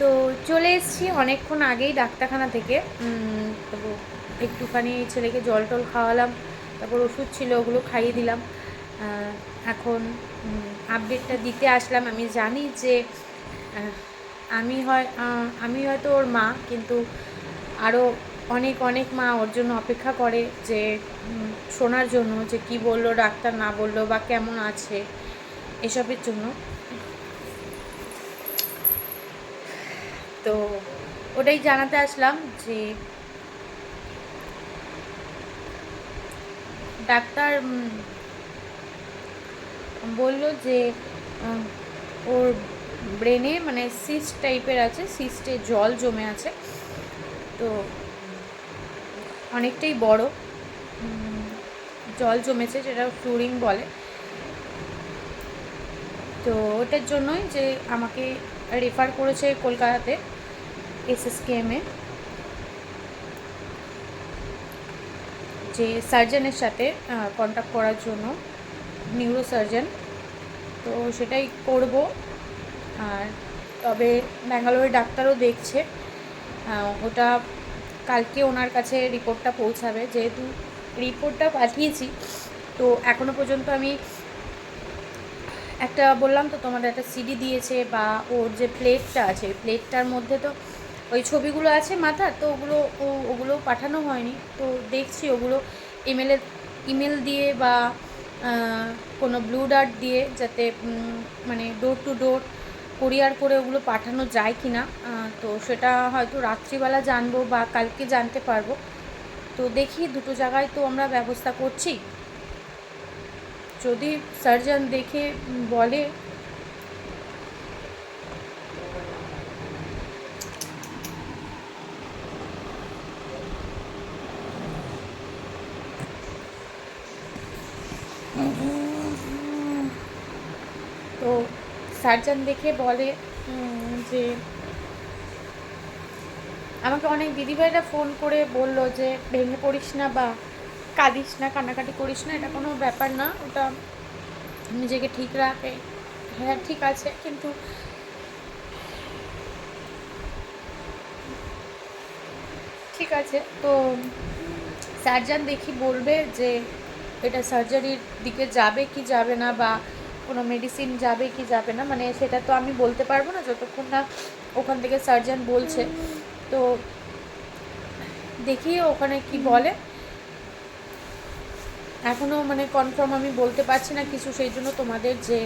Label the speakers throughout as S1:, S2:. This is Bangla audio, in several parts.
S1: তো চলে এসেছি অনেকক্ষণ আগেই ডাক্তারখানা থেকে। তো একটুখানি ছেলেকে জল টল খাওয়ালাম, তারপর ওষুধ ছিল, ওগুলো খাইয়ে দিলাম। এখন আপডেটটা দিতে আসলাম। আমি জানি যে আমি হয় আমি হয়তো ওর মা, কিন্তু আরও অনেক অনেক মা ওর জন্য অপেক্ষা করে যে শোনার জন্য যে কি বলল, ডাক্তার না বলল বা কেমন আছে, এসবের জন্য। তো ওটাই জানাতে আসলাম যে ডাক্তার বলল যে ওর ব্রেনে মানে সিস্ট টাইপের আছে সিস্টে জল জমে আছে। তো অনেকটাই বড় জল জমেছে, যেটা ফ্লুরিং বলে। তো ওটার জন্যই যে আমাকে রেফার করেছে কলকাতাতে এসএসকেএমে যে সার্জনের সাথে কন্ট্যাক্ট করার জন্য নিউরো সার্জন তো সেটাই করব। আর তবে ব্যাঙ্গালোরের ডাক্তারও দেখছে। ওটা কালকে ওনার কাছে রিপোর্টটা পৌঁছাবে। যেহেতু রিপোর্টটা পাঠিয়েছি, তো এখনও পর্যন্ত আমি একটা বললাম তো, তোমাদের একটা সিডি দিয়েছে বা ওর যে প্লেটটা আছে প্লেটটার মধ্যে তো ওই ছবিগুলো আছে মাথার, তো ওগুলো ওগুলো পাঠানো হয়নি। তো দেখছি ওগুলো ইমেলের ইমেল দিয়ে বা কোনো ব্লু ডার্ট দিয়ে যাতে মানে ডোর টু ডোর কোরিয়ার করে ওগুলো পাঠানো যায় কি না তো সেটা হয়তো রাত্রিবেলা জানব বা কালকে জানতে পারব। তো দেখি, দুটো জায়গায় তো আমরা ব্যবস্থা করছি। যদি সার্জন দেখে বলে, তো সার্জন দেখে বলে যে আমাকে অনেক দিদিভাইরা ফোন করে বলল যে, ভেঙে পড়িস না বা কাঁদিস না, কান্নাকাটি করিস না, এটা কোনো ব্যাপার না, ওটা নিজেকে ঠিক রাখে। হ্যাঁ ঠিক আছে, কিন্তু ঠিক আছে, তো সার্জন দেখি বলবে যে এটা সার্জারির দিকে যাবে কি যাবে না বা কোনো মেডিসিন যাবে কি যাবে না মানে সেটা তো আমি বলতে পারব না যতক্ষণ না ওখান থেকে সার্জন বলছে। তো দেখি ওখানে কি বলে। এখনও মানে কনফার্ম আমি বলতে পারছি না কিছু, সেই জন্য তোমাদের যে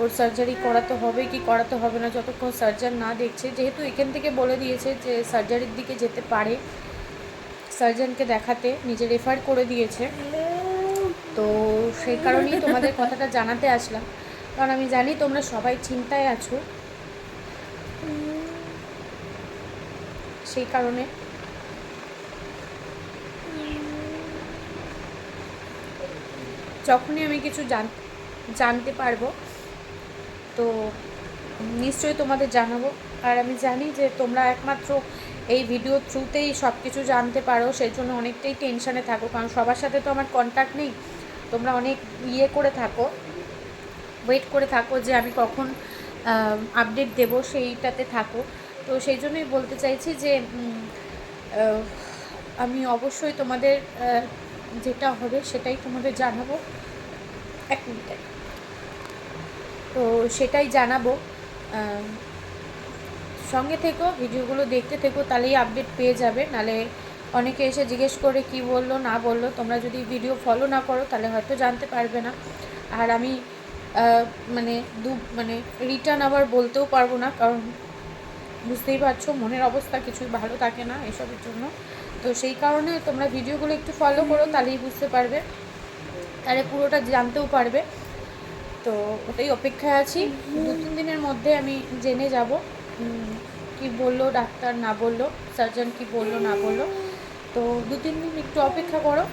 S1: ওর সার্জারি করাতে হবে কি করাতে হবে না, যতক্ষণ সার্জার না দেখছে, যেহেতু এখান থেকে বলে দিয়েছে যে সার্জারির দিকে যেতে পারে সার্জনকে দেখাতে নিজে রেফার করে দিয়েছে। তো সেই কারণেই তোমাদের কথাটা জানাতে আসলাম। কারণ আমি জানি তোমরা সবাই চিন্তায় আছো। সেই কারণে যখনই আমি কিছু জান, জানতে পারব, তো নিশ্চয়ই তোমাদের জানাব। আর আমি জানি যে তোমরা একমাত্র এই ভিডিও থ্রুতেই সব কিছু জানতে পারো, সেই জন্য অনেকটাই টেনশানে থাকো, কারণ সবার সাথে তো আমার কন্ট্যাক্ট নেই। তোমরা অনেক ইয়ে করে থাকো ওয়েট করে থাকো যে আমি কখন আপডেট দেব, সেইটাতে থাকো। তো সেই জন্যই বলতে চাইছি যে আমি অবশ্যই তোমাদের যেটা হবে সেটাই তোমাদের জানাব। এক মিনিটে তো সেটাই জানাব। সঙ্গে থেকো, ভিডিওগুলো দেখতে থেকো, তাহলেই আপডেট পেয়ে যাবে। নালে অনেকে এসে জিজ্ঞেস করে কি বলল, না বলল। তোমরা যদি ভিডিও ফলো না করো, তাহলে হয়তো জানতে পারবে না। আর আমি মানে দু মানে রিটার্ন আবার বলতেও পারব না, কারণ বুঝতেই পারছ মনের অবস্থা কিছুই ভালো থাকে না এসবের জন্য। তো সেই কারণে তোমরা ভিডিওগুলো একটু ফলো করো তাহলেই বুঝতে পারবে। তাহলে পুরোটা জানতেও পারবে। তো ওটাই অপেক্ষায় আছি। দু তিন দিনের মধ্যে আমি জেনে যাব কি বলল ডাক্তার না বলল সার্জন কি বলল না বলল। তো দু তিন দিন একটু অপেক্ষা করো।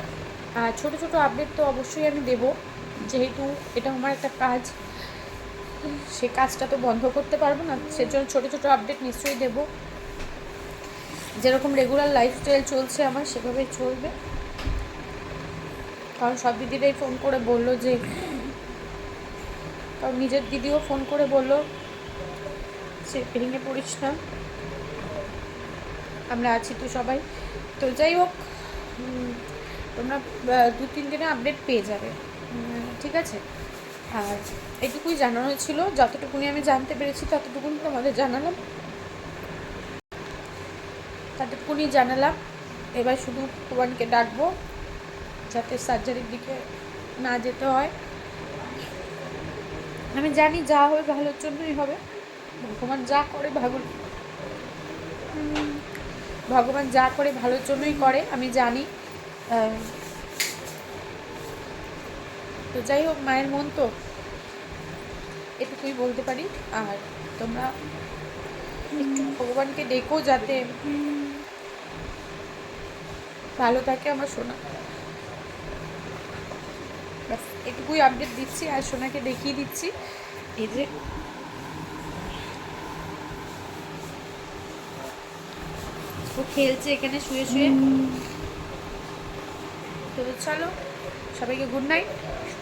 S1: আর ছোটো ছোটো আপডেট তো অবশ্যই আমি দেবো। যেহেতু এটা আমার একটা কাজ। সে কাজটা তো বন্ধ করতে পারব না, সেজন্য ছোটো ছোটো আপডেট নিশ্চয়ই দেবো। যেরকম রেগুলার লাইফস্টাইল চলছে আমার, সেভাবেই চলবে। কারণ সব দিদিরাই ফোন করে বলল যে, কারণ নিজের দিদিও ফোন করে বলল হচ্ছে ভেঙে পড়িস না। আমরা আছি তো সবাই। তো যাই হোক তোমরা দু তিন দিনে আপডেট পেয়ে যাবে। ঠিক আছে? আর এটুকুই জানানো ছিল। যতটুকুনি আমি জানতে পেরেছি ততটুকুনি তোমাদের জানালাম। ততটুকুনি জানালাম। এবার শুধু ভগবানকে ডাকবো যাতে সার্জারির দিকে না যেতে হয়। আমি জানি যা হবে ভালোর জন্যই হবে। ভগবান যা করে উম, ভগবান যা করে ভালোর জন্যই করে আমি জানি। তো যাই হোক, মায়ের মন তো এটুকুই বলতে পারি। আর তোমরা ভগবানকে ডেকো যাতে ভালো থাকে আমার সোনা। ব্যাস, এটুকুই আপডেট দিচ্ছি আর সোনাকে দেখিয়ে দিচ্ছি। এই যে ও খেলছে এখানে, শুয়ে শুয়ে। তো চলো, সবাইকে গুড নাইট